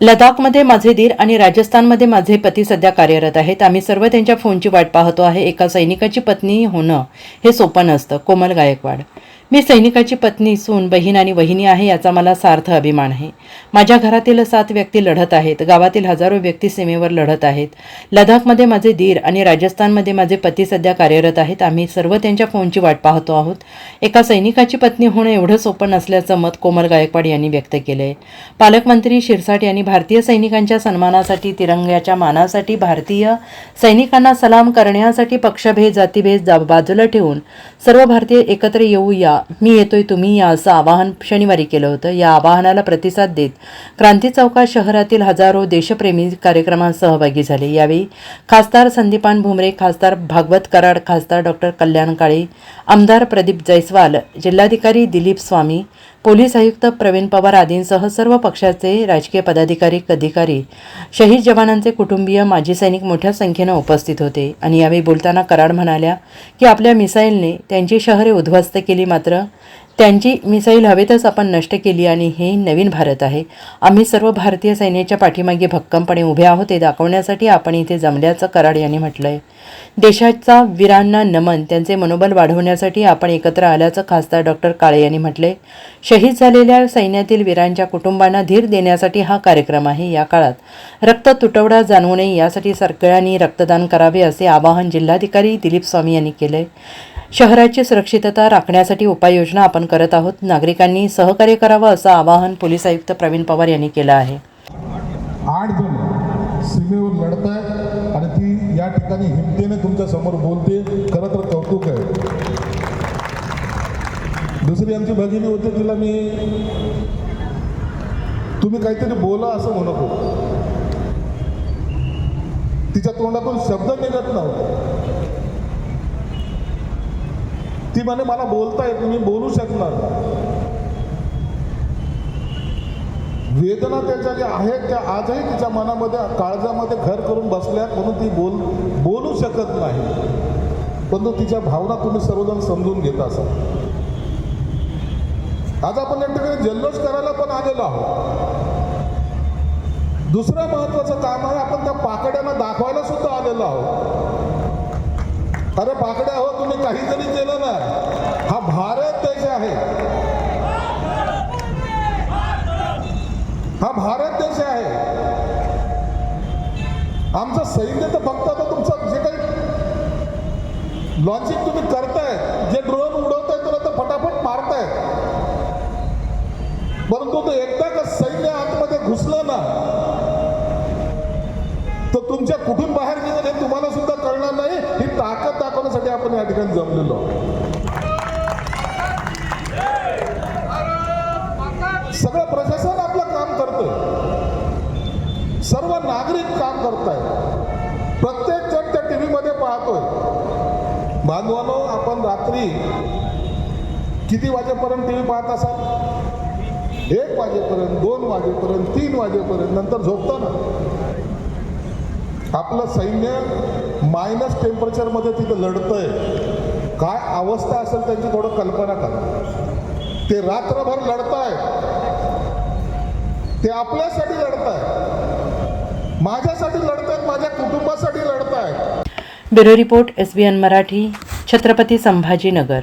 लडाखमध्ये माझे दीर आणि राजस्थानमध्ये माझे पती सध्या कार्यरत आहेत. आम्ही सर्व त्यांच्या फोनची वाट पाहतो आहे. एका सैनिकाची पत्नी होणं हे सोपं नसतं. कोमल गायकवाड मी सैनिकाची पत्नी सून बहीण आणि वहिनी आहे याचा मला सार्थ अभिमान आहे. माझ्या घरातील सात व्यक्ती लढत आहेत. गावातील हजारो व्यक्ती सीमेवर लढत आहेत. लडाखमध्ये माझे दीर आणि राजस्थानमध्ये माझे पती सध्या कार्यरत आहेत. आम्ही सर्व त्यांच्या फोनची वाट पाहतो आहोत. एका सैनिकाची पत्नी होणं एवढं सोपं नसल्याचं मत कोमल गायकवाड यांनी व्यक्त केलं आहे पालकमंत्री शिरसाट यांनी भारतीय सैनिकांच्या सन्मानासाठी तिरंग्याच्या मानासाठी भारतीय सैनिकांना सलाम करण्यासाठी पक्षभेद जातीभेद बाजूला ठेवून सर्व भारतीय एकत्र येऊ या मी येतोय तुम्ही या असं आवाहन शनिवारी केलं होतं. या आवाहनाला प्रतिसाद देत क्रांती चौकात शहरातील हजारो देशप्रेमी कार्यक्रमात सहभागी झाले. यावेळी खासदार संदीपान भुमरे खासदार भागवत कराड खासदार डॉक्टर कल्याण काळे आमदार प्रदीप जैस्वाल जिल्हाधिकारी दिलीप स्वामी पोलीस आयुक्त प्रवीण पवार आदींसह सर्व पक्षाचे राजकीय पदाधिकारी अधिकारी शहीद जवानांचे कुटुंबीय माजी सैनिक मोठ्या संख्येनं उपस्थित होते. आणि यावेळी बोलताना कराड म्हणाल्या की आपल्या मिसाईलने त्यांची शहरे उद्ध्वस्त केली मात्र त्यांची मिसाईल हवेतच आपण नष्ट केली आणि हे नवीन भारत आहे. आम्ही सर्व भारतीय सैन्याच्या पाठीमागे भक्कमपणे उभे आहोत हे दाखवण्यासाठी आपण इथे जमल्याचं कराड यांनी म्हटलंय. देशाचा वीरांना नमन त्यांचे मनोबल वाढवण्यासाठी आपण एकत्र आल्याचं खासदार डॉक्टर काळे यांनी म्हटलंय. शहीद झालेल्या सैन्यातील वीरांच्या कुटुंबांना धीर देण्यासाठी हा कार्यक्रम आहे या काळात. रक्त तुटवडा जाणवू नये यासाठी सगळ्यांनी रक्तदान करावे असे आवाहन जिल्हाधिकारी दिलीप स्वामी यांनी केलंय. शहराची सुरक्षितता राखण्यासाठी उपाययोजना आपण करत आहोत. नागरिकांनी सहकार्य करावं असं आवाहन पोलीस आयुक्त प्रवीण पवार यांनी केलं आहे. आठ जण सीमेवर लढत आहेत आणि ती या ठिकाणी हिमतीने तुमच्यासमोर बोलते खरं तर कौतुक आहे. दुसरी आमची भगिनी होती तिला मी तुम्ही काहीतरी बोला असं म्हणत तिच्या तोंडातून शब्द निघत नव्हते. ती म्हणे मला बोलता येत मी बोलू शकणार. वेदना त्याच्या ज्या आहेत त्या आजही तिच्या मनामध्ये काळजामध्ये घर करून बसल्यात म्हणून ती बोल बोलू शकत नाही. परंतु तिच्या भावना तुम्ही सर्वजण समजून घेत असाल. आज आपण या ठिकाणी जल्लोष करायला पण आलेलो आहोत. दुसरं महत्वाचं काम आहे आपण त्या पाकड्यांना दाखवायला सुद्धा आलेलो आहोत. अरे पाकड्या हो तुम्ही काही जरी केलं ना. हा भारत देश आहे. हा भारत देश आहे. आमचं सैन्य तर फक्त आता तुमचं जे काही लॉन्चिंग तुम्ही करताय जे ड्रोन उडवताय तुला तर फटाफट मारताय. परंतु तो एकदा का सैन्य आतमध्ये घुसलं ना तर तुमच्या कुठून बाहेर निघत हे तुम्हाला सुद्धा कळणार नाही ही ताकद दाखवण्यासाठी आपण या ठिकाणी जमलेलो सगळं प्रशासन आपलं काम करतोय. सर्व नागरिक काम करताय प्रत्येक जण त्या टी व्हीमध्ये पाहतोय. बांधवानो आपण रात्री किती वाजेपर्यंत टी व्ही पाहत असाल? एक वाजेपर्यंत दोन वाजेपर्यंत तीन वाजेपर्यंत नंतर झोपतो ना आपलं सैन्य मायनस टेम्परेचरमध्ये तिथं लढतंय. काय अवस्था असेल त्यांची थोडं कल्पना करा. ते रात्रभर लढताय. ते आपल्यासाठी लढताय. माझ्यासाठी लढतायत माझ्या कुटुंबासाठी लढताय bureau report S B N Marathi Chhatrapati Sambhajinagar.